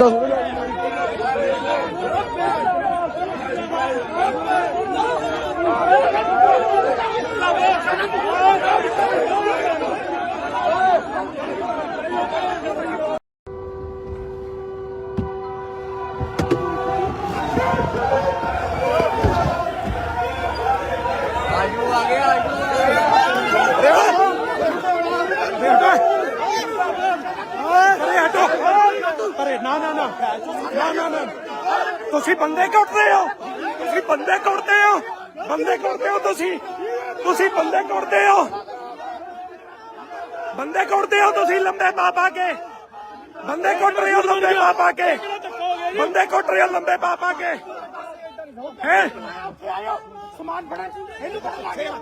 ਦੱਸ। ਅਰੇ ਹਟੋ ਅਰੇ ਨਾ ਨਾ ਨਾ। ਨਾ ਨਾ ਨਾ। ਤੁਸੀਂ ਬੰਦੇ ਕੁੱਟਦੇ ਹੋ। ਤੁਸੀਂ ਬੰਦੇ ਕੁੱਟਦੇ ਹੋ। ਬੰਦੇ ਕੁੱਟਦੇ ਹੋ ਤੁਸੀਂ। ਤੁਸੀਂ ਬੰਦੇ ਕੁੱਟਦੇ ਹੋ। ਬੰਦੇ ਕੁੱਟਦੇ ਹੋ ਤੁਸੀਂ ਲੰਬੇ ਪਾ ਪਾ ਕੇ। ਬੰਦੇ ਕੁੱਟ ਰਹੇ ਹੋ ਲੰਬੇ ਪਾ ਪਾ ਕੇ। ਬੰਦੇ ਕੁੱਟ ਰਹੇ ਲੰਬੇ ਪਾ ਪਾ ਕੇ। ਹੈ? ਸਮਾਨ ਫੜਾ ਇਹਨੂੰ ਪਤਾ ਲੱਗ ਗਿਆ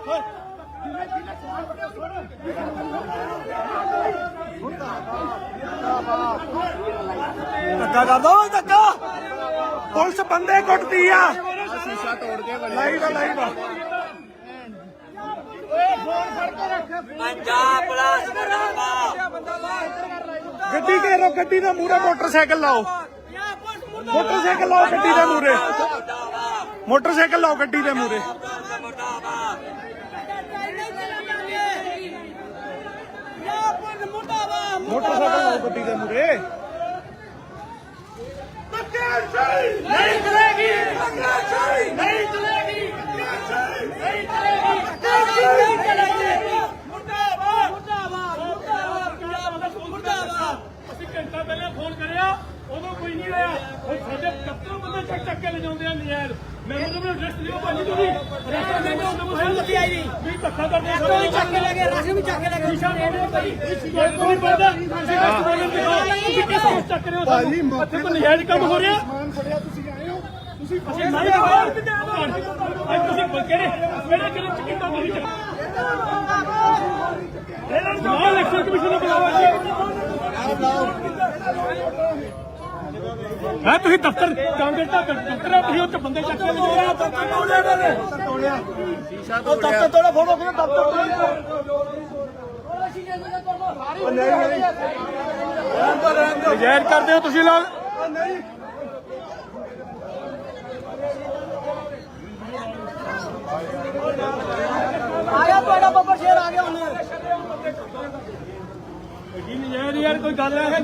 ਧੱਕਾ ਕਰਦਾ ਓਏ ਧੱਕਾ। ਪੁਲਿਸ ਬੰਦੇ ਕੁੱਟਦੀ ਆ। ਸ਼ੀਸ਼ਾ ਤੋੜ ਕੇ ਲਾਈਵ ਆ ਲਾਈਵ ਆ। ਪੰਜਾਬ ਪੁਲਿਸ ਮੁਰਦਾਬਾਦ। ਗੱਡੀ ਘੇਰੋ ਗੱਡੀ ਦੇ ਮੂਹਰੇ ਮੋਟਰਸਾਈਕਲ ਲਾਓ। ਮੋਟਰਸਾਈਕਲ ਲਾਓ ਗੱਡੀ ਦੇ ਮੂਹਰੇ। ਮੋਟਰਸਾਈਕਲ ਲਾਓ ਗੱਡੀ ਦੇ ਮੂਹਰੇ। ਮੋਟਰਸਾਈਕਲ ਲਾਓ ਗੱਡੀ ਦੇ ਮੂਹਰੇ। ਨਹੀਂ ਚਲੇਗੀ। ਨਹੀਂ ਚਲੇਗੀ। ਨਹੀਂ ਚਲੇਗੀ ਮੁਰਦਾਬਾਦ ਮੁਰਦਾਬਾਦ ਮੁਰਦਾਬਾਦ ਮੁਰਦਾਬਾਦ ਅਸੀਂ ਘੰਟਾ ਪਹਿਲਾਂ ਫੋਨ ਕਰਿਆ ਉਦੋਂ ਕੋਈ ਨਹੀਂ ਆਇਆ ਹੁਣ ਸਾਡੇ ਦਫ਼ਤਰੋਂ ਬੰਦੇ ਚੱਕ ਚੱਕ ਕੇ ਲਿਜਾਉਂਦੇ ਆ ਨਜ਼ਾਇਰ ਮੈਂ ਉਹਨਾਂ ਨੂੰ ਰੈਸਟ ਲਿਓ ਭਾਜੀ ਤੁਸੀਂ ਰੈਸਟ ਦੇ ਦਿਓ ਉਹਨਾਂ ਨੂੰ ਲੱਗੀ ਆਈ ਨਹੀਂ ਵੀ ਧੱਕਾ ਕਰਦੇ ਆ ਕੋਈ ਚੱਕ ਕੇ ਲਗੇ ਰਾਸ਼ਨ ਵੀ ਚੱਕ ਕੇ ਲਗੇ ਸ਼ੀਸ਼ਾ ਤੋੜਿਆ ਭਾਈ ਕੋਈ ਨਹੀਂ ਪੜਦਾ ਤੁਸੀਂ ਰੈਸਟ ਬੋਲਣ ਦੇ ਤੁਸੀਂ ਕਿਸ ਨੂੰ ਚੱਕ ਰਹੇ ਹੋ ਭਾਜੀ ਇੱਥੇ ਕੋਈ ਨਜਾਇਜ਼ ਕੰਮ ਹੋ ਰਿਹਾ। ਸਮਾਨ ਫੜਿਆ ਤੁਸੀਂ ਆਏ ਹੋ। ਤੁਸੀਂ ਅਸੀਂ ਨਹੀਂ ਅੱਜ ਤੁਸੀਂ ਕਿਹੜੇ ਕਿਹੜੇ ਕਿਹੜੇ ਚਿਕਟਾਂ ਤੁਸੀਂ? ਨੂੰ ਇਲੈਕਸ਼ਨ ਕਮਿਸ਼ਨ ਨੂੰ ਬੁਲਾਓ ਜੀ ਹਾਂ ਤੁਸੀਂ ਦਫ਼ਤਰ ਕਾਂਗਰਸ ਦਾ ਦਫ਼ਤਰ ਹੈ ਤੁਸੀਂ ਉੱਥੇ ਬੰਦੇ ਚੱਕ ਕੇ ਲਿਜਾ ਰਹੇ ਹੋ। ਦਫ਼ਤਰ ਤੋੜਿਆ। ਤੋੜਿਆ ਦਫ਼ਤਰ ਤੋੜਾ ਫੋਟੋ ਕਿਹਨੇ ਦਫ਼ਤਰ ਤੋੜਿਆ। ਨਜਾਇਜ਼ ਕਰਦੇ ਹੋ ਤੁਸੀਂ ਲੋਕ ਆਇਆ ਤੁਹਾਡਾ ਬੱਬਰ ਸ਼ੇਰ ਆ ਗਿਆ ਹੁਣ। ਜੀ ਨਜਾਇਜ਼ ਯਾਰ ਕੋਈ ਗੱਲ ਹੈ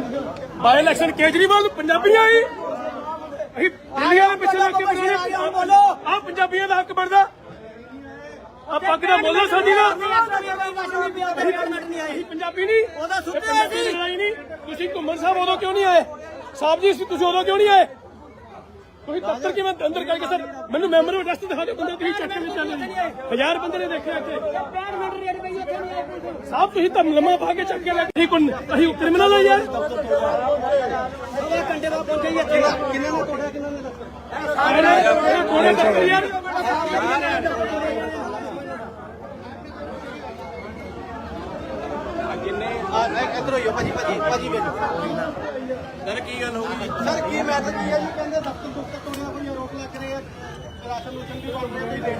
ਬਾਈ ਇਲੈਕਸ਼ਨ ਕੇਜਰੀਵਾਲ ਪੰਜਾਬੀ ਆਈ ਅਸੀਂ ਦਿੱਲੀਆਂ ਦੇ ਪਿੱਛੇ ਲੱਗ ਕੇ ਬੋਲੋ। ਆ ਪੰਜਾਬੀਆਂ ਦਾ ਹੱਕ ਬਣਦਾ। ਆ ਪੱਗ ਦਾ ਬੋਲੋ ਸਾਡੀ ਦਾ ਅਸੀਂ ਪੰਜਾਬੀ ਨਹੀਂ। ਉਹਦਾ ਸੁੱਤੇ ਇਹ ਅਸੀਂ। ਲੜਾਈ ਨਹੀਂ। ਤੁਸੀਂ ਘੁੰਮਣ ਸਾਹਿਬ ਉਦੋਂ ਕਿਉਂ ਨਹੀਂ ਆਏ? ਸਾਹਿਬ ਜੀ ਤੁਸੀਂ ਉਦੋਂ ਕਿਉਂ ਨਹੀਂ ਆਏ? ਤੁਸੀਂ ਦਫ਼ਤਰ ਕਿਵੇਂ ਅੰਦਰ ਕਰਕੇ ਸਰ ਮੈਨੂੰ ਮੈਂਬਰ ਨੂੰ ਰੈਸਟ ਦਿਖਾ ਦਿਓ ਬੰਦੇ ਤੁਸੀਂ ਚੱਕ ਕੇ ਚੱਲ ਗਏ ਹਜ਼ਾਰ ਬੰਦੇ ਨੇ ਦੇਖਿਆ ਇੱਥੇ। ਸਾਹਿਬ ਤੁਸੀਂ ਤਾਂ ਲੰਮਾ ਪਾ ਕੇ ਚੱਕ ਕੇ ਲੈ ਅਸੀਂ ਕੋਣ ਅਸੀਂ ਕ੍ਰਿਮੀਨਲ ਹੋ ਯਾਰ ਘੰਟੇ ਬਾਅਦ ਪਹੁੰਚੇ ਹੀ ਇੱਥੇ। ਕਿੰਨੇ ਨੇ ਤੋੜਿਆ ਕਿੰਨੇ ਨੇ ਇਹ ਕੋਣੇ ਚੱਕ ਯਾਰ। ਇੱਧਰ ਹੋਈਓ ਭਾਜੀ ਭਾਜੀ ਭਾਜੀ ਵੇਖੋ ਸਰ, ਕੀ ਗੱਲ ਹੋ ਗਈ? ਸਰ, ਕੀ ਮੈਸੇਜ ਕੀ ਹੈ ਜੀ, ਕਹਿੰਦੇ ਦਫ਼ਤਰ ਦੁਫਤਰ ਤੋੜਿਆ ਕੋਈ ਰੋਕ ਲੱਗ ਰਹੀ। ਹੈ ਰਾਸ਼ਨ ਰੂਸ਼ਨ ਦੀ ਗੱਲ ਕੋਈ ਦੇਖ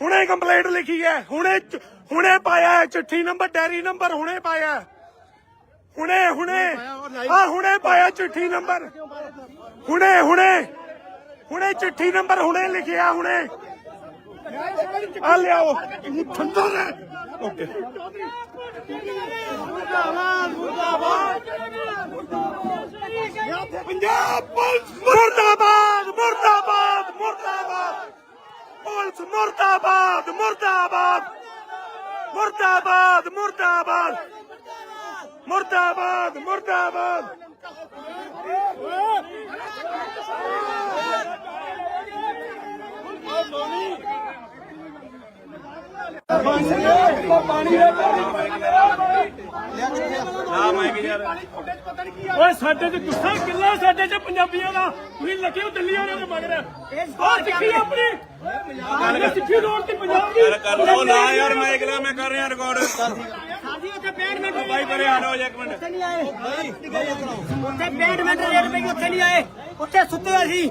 ਹੁਣੇ ਕੰਪਲੇਂਟ ਲਿਖੀ ਹੈ ਹੁਣੇ ਚ- ਹੁਣੇ ਪਾਇਆ ਹੈ ਚਿੱਠੀ ਨੰਬਰ ਡੈਰੀ ਨੰਬਰ ਹੁਣੇ ਪਾਇਆ ਹੈ। ਹੁਣੇ ਹੁਣੇ ਆ ਹੁਣੇ ਪਾਇਆ ਚਿੱਠੀ ਨੰਬਰ ਹੁਣੇ ਹੁਣੇ ਹੁਣੇ ਚਿੱਠੀ ਨੰਬਰ ਹੁਣੇ ਲਿਖਿਆ ਹੁਣੇ ਆ ਲਿਆਓ ਠੰਡਾ ਨੇ ਓਕੇ ਪੰਜਾਬ ਪੁਲਿਸ ਮੁਰਦਾਬਾਦ ਮੁਰਦਾਬਾਦ ਮੁਰਦਾਬਾਦ ਪੁਲਿਸ ਮੁਰਦਾਬਾਦ ਮੁਰਦਾਬਾਦ ਮੁਰਦਾਬਾਦ ਮੁਰਦਾਬਾਦ ਮੁਰਦਾਬਾਦ ਮੁਰਦਾਬਾਦ ਓਏ ਸਾਡੇ ਤੇ ਗੁੱਸਾ ਕਿੱਲਾ ਸਾਡੇ ਚ ਪੰਜਾਬੀਆਂ ਦਾ। ਤੁਸੀਂ ਲੱਗੇ ਹੋ ਦਿੱਲੀ ਵਾਲਿਆਂ ਦੇ ਮਗਰ। ਆਹ ਸਿੱਖੀ ਆਪਣੀ। ਗੱਲ ਸਿੱਖੀ ਰੋਡ ਤੇ ਪੰਜਾਬ ਦੀ ਕਰ ਲਓ ਨਾ ਯਾਰ ਮੈਂ ਅਗਲਾ ਮੈਂ ਕਰ ਰਿਹਾ ਰਿਕਾਰਡ ਸਾਡੀ ਉੱਥੇ 65 ਮਿੰਟ ਬਾਈ ਪਰੇ ਆ ਜਾਓ ਇੱਕ ਮਿੰਟ। ਉੱਥੇ ਨਹੀਂ ਆਏ। ਉੱਥੇ 65 ਮਿੰਟ ਰੇਟ ਪਈ ਉੱਥੇ ਨਹੀਂ ਆਏ। ਉੱਥੇ ਸੁੱਤੇ ਹੋਏ ਸੀ।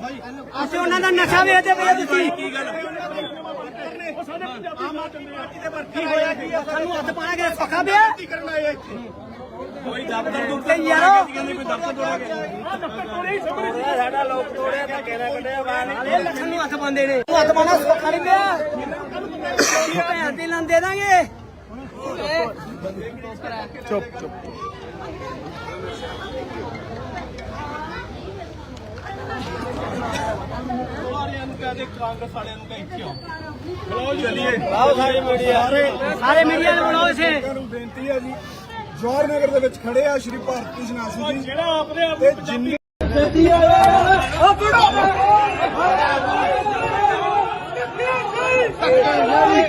ਅਸੀਂ ਉਹਨਾਂ ਦਾ ਨਸ਼ਾ ਵੇਚਦੇ ਪਏ ਤੁਸੀਂ ਕੀ ਗੱਲ? ਉਹ ਸਾਡੇ ਪੰਜਾਬੀ ਮਾਰ ਚੱਲੇ ਆ ਕੀ ਹੋਇਆ ਕੀ? ਸਾਨੂੰ ਹੱਥ ਪਾਣਾ ਕਿ ਸੌਖਾ ਪਿਆ? ਕੋਈ ਦਫ਼ਤਰ ਦੁੱਖ ਤੇ ਯਾਰੋ। ਕਹਿੰਦੇ ਕੋਈ ਦਫ਼ਤਰ ਤੋੜਾ ਗਿਆ ਦਫ਼ਤਰ ਤੋੜੇ ਹੀ ਸਮਝ ਸਾਡਾ ਲੋਕ ਤੋੜਿਆ ਤਾਂ ਕਹਿਣਾ ਕੱਢਿਆ ਬਾਹਰ ਇਹ ਲੱਖਾਂ ਨੂੰ ਹੱਥ ਪਾਉਂਦੇ ਨੇ। ਹੱਥ ਪਾਣਾ ਸੌਖਾ ਨਹੀਂ ਪਿਆ। ਭੈਣ ਤੇ ਲਾਂ ਦੇ ਦਾਂਗੇ। ਸਾਰੇ ਮੀਡੀਆ ਨੂੰ। ਬੁਲਾਓ ਇਸੇ ਨੂੰ ਬੇਨਤੀ ਹੈ ਜੀ। ਜਵਾਹਰ ਨਗਰ ਦੇ ਵਿੱਚ ਖੜੇ ਆ ਸ਼੍ਰੀ ਭਾਰਤੀ ਜਨਾਸੀ ਜੀ। ਜਿਹੜਾ ਆਪਣੇ ਆਪ ਨੂੰ ਜਿੰਨੀ ਪਰੇ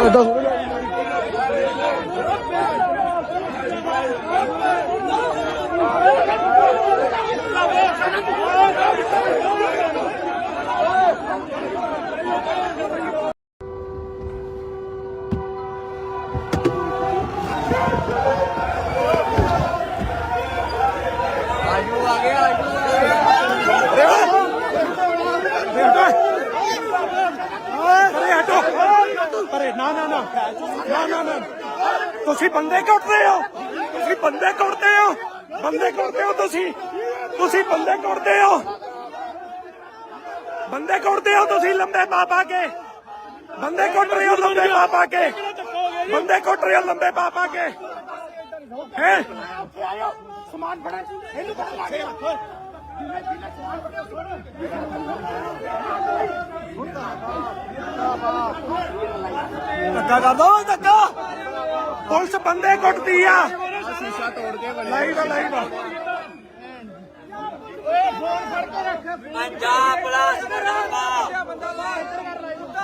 ਹਟੋ ਪਰੇ ਨਾ ਨਾ ਨਾ ਨਾ ਨਾ ਨਾ ਤੁਸੀਂ ਬੰਦੇ ਕੁੱਟਦੇ ਹੋ ਤੁਸੀਂ ਬੰਦੇ ਕੁੱਟਦੇ ਹੋ ਬੰਦੇ ਕੁੱਟਦੇ ਹੋ ਤੁਸੀਂ ਤੁਸੀਂ ਬੰਦੇ ਕੁੱਟਦੇ ਹੋ? ਬੰਦੇ ਕੁੱਟਦੇ ਹੋ ਤੁਸੀਂ ਲੰਬੇ ਪਾ ਪਾ ਕੇ? ਬੰਦੇ ਕੁੱਟ ਰਹੇ ਹੋ ਲੰਬੇ ਪਾ ਪਾ ਕੇ? ਬੰਦੇ ਕੁੱਟ ਰਹੇ ਹੋ ਲੰਬੇ ਪਾ ਪਾ ਕੇ? ਹੈ? ਸਮਾਨ ਫੜਾ। ਇਹਨੂੰ ਪਤਾ ਲੱਗ ਗਿਆ ਧੱਕਾ ਕਰ ਦੋ ਧੱਕਾ। ਪੁਲਿਸ ਬੰਦੇ ਕੁੱਟਦੀ ਆ। ਸ਼ੀਸ਼ਾ ਤੋੜ ਕੇ ਲਾਈਵ ਲਾਈਵ ਆ।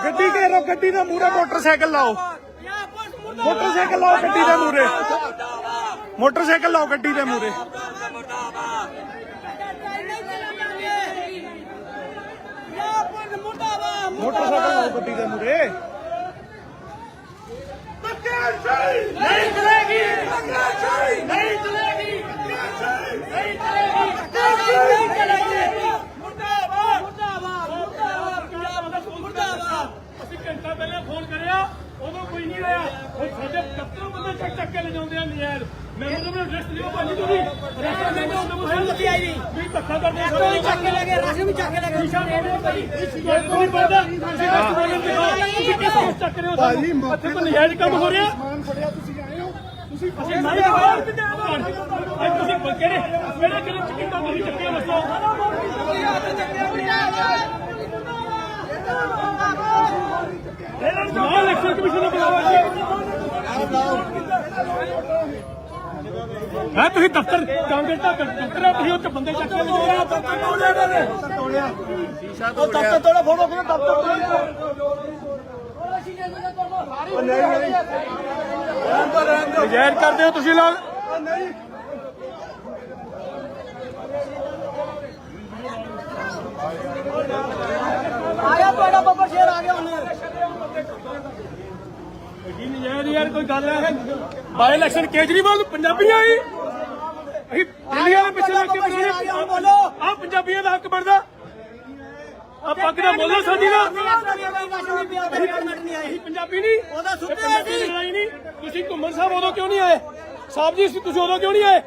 ਗੱਡੀ ਘੇਰੋ ਗੱਡੀ ਦੇ ਮੂਹਰੇ ਮੋਟਰਸਾਈਕਲ ਲਾਓ। ਮੋਟਰਸਾਈਕਲ ਲਾਓ ਗੱਡੀ ਦੇ ਮੂਹਰੇ। ਮੋਟਰਸਾਈਕਲ ਲਾਓ ਗੱਡੀ ਦੇ ਮੂਹਰੇ। ਮੋਟਰਸਾਈਕਲ ਲਾਓ ਗੱਡੀ ਦੇ ਮੂਹਰੇ। ਨਹੀਂ ਚਲੇਗੀ! ਨਹੀਂ ਚਲੇਗੀ ਨਹੀਂ ਚਲੇਗੀ! ਮੁਰਦਾਬਾਦ ਅਸੀਂ ਘੰਟਾ ਪਹਿਲਾਂ ਫੋਨ ਕਰਿਆ ਉਦੋਂ ਕੋਈ ਨਹੀਂ ਆਇਆ ਭਾਜੀ ਇੱਥੇ ਕੋਈ ਨਜਾਇਜ਼ ਕੰਮ ਹੋ ਰਿਹਾ। ਸਮਾਨ ਫੜਿਆ ਤੁਸੀਂ ਆਏ ਹੋ। ਤੁਸੀਂ ਅਸੀਂ ਨਹੀਂ ਅੱਜ ਤੁਸੀਂ ਕਿਹੜੇ? ਕਿਹੜੇ ਕਿਹੜੇ ਚਿੱਟਾ ਤੁਸੀਂ ਚੱਕਿਆ ਦੱਸੋ? ਨਾ ਇਲੈਕਸ਼ਨ ਕਮਿਸ਼ਨ ਨੂੰ ਬੁਲਾਓ ਜੀ। ਹਾਂ ਤੁਸੀਂ ਦਫ਼ਤਰ ਕਾਂਗਰਸ ਦਾ ਦਫ਼ਤਰ ਹੈ ਤੁਸੀਂ ਉੱਥੇ ਬੰਦੇ ਚੱਕ ਕੇ ਲਿਜਾ ਰਹੇ ਹੋ ਦਫ਼ਤਰ ਤੋੜਿਆ ਨੇ ਉਹ ਦਫ਼ਤਰ ਤੋੜਾ। ਫੋਟੋ ਕਿਹਨੇ ਦਫ਼ਤਰ ਤੋੜਿਆ ਨਜਾਇਜ਼ ਕਰਦੇ ਹੋ ਤੁਸੀਂ ਲੋਕ? ਆਇਆ ਤੁਹਾਡਾ ਬੱਬਰ ਸ਼ੇਰ ਆ ਗਿਆ ਹੁਣ। ਕੀ ਨਜਾਇਜ਼ ਯਾਰ ਕੋਈ ਗੱਲ ਹੈ? ਬਾਈ ਇਲੈਕਸ਼ਨ ਕੇਜਰੀਵਾਲ ਨੂੰ ਪੰਜਾਬੀਆਂ ਹੀ। ਅਸੀਂ ਦਿੱਲੀ ਵਾਲੇ ਪਿੱਛੇ ਲੱਗ ਕੇ ਬੋਲੋ ਬੋਲੋ। ਆ ਪੰਜਾਬੀਆਂ ਦਾ ਹੱਕ ਬਣਦਾ। ਆ ਪੱਗ ਦਾ ਬੋਲੋ ਸਾਡੀ ਦਾ। ਪੰਜਾਬੀ ਨਹੀਂ ਉਹਦਾ ਸੁੱਤੇ ਸੀ। ਤੁਸੀਂ ਘੁੰਮਣ ਸਾਹਿਬ ਉਦੋਂ ਕਿਉਂ ਨਹੀਂ ਆਏ? ਸਾਹਿਬ ਜੀ ਤੁਸੀਂ ਉਦੋਂ ਕਿਉਂ ਨਹੀਂ ਆਏ?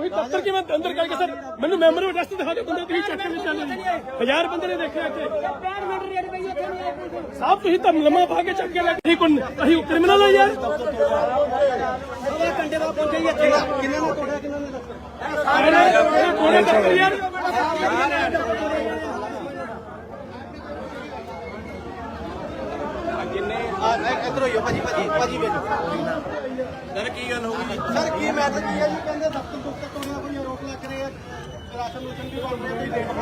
ਤੁਸੀਂ ਦਫ਼ਤਰ ਕਿਵੇਂ ਅੰਦਰ ਕਰਕੇ ਸਰ? ਮੈਨੂੰ ਮੈਮੋਰੀ ਐਡਰੈਸ ਦਿਖਾ ਦਿਓ ਬੰਦੇ ਤੁਸੀਂ ਚੱਕ ਕੇ ਚੱਲੇ ਜੀ। ਹਜ਼ਾਰ ਬੰਦੇ ਨੇ ਦੇਖਿਆ ਇੱਥੇ। 65 ਮਿੰਟ ਰੇਡ ਪਈ ਉੱਥੇ ਨਹੀਂ। ਸਾਹਿਬ ਤੁਸੀਂ ਤਾਂ ਲੰਮਾ ਪਾ ਕੇ ਚੱਕ ਕੇ ਲੈ ਗਏ ਕੋਣ ਅਸੀਂ ਕ੍ਰਿਮੀਨਲ ਆ ਯਾਰ। ਘੰਟੇ ਬਾਅਦ ਪਹੁੰਚੇ ਇੱਥੇ ਕਿੰਨੇ? ਨੇ ਤੋੜਿਆ ਕਿੰਨੇ ਨੇ ਦੱਸਿਆ ਇਹ ਕੋਣੇ ਚੱਕ ਯਾਰ ਆ ਇਧਰ ਹੋਈਓ ਭਾਜੀ ਭਾਜੀ ਭਾਜੀ ਵੇਖੋ। ਸਰ, ਕੀ ਗੱਲ ਹੋ ਗਈ? ਸਰ, ਕੀ ਮੈਸੇਜ ਕੀ ਹੈ ਜੀ, ਕਹਿੰਦੇ ਦਫ਼ਤਰ ਦੁੱਤਰ ਤੋੜਿਆ ਕੋਈ ਆਰੋਪ ਲੱਗ ਰਹੇ ਆ ਰਾਸ਼ਨ ਰੂਸ਼ਨ ਵੀ ਬਣ ਰਿਹਾ ਕੋਈ ਦੇਖੋ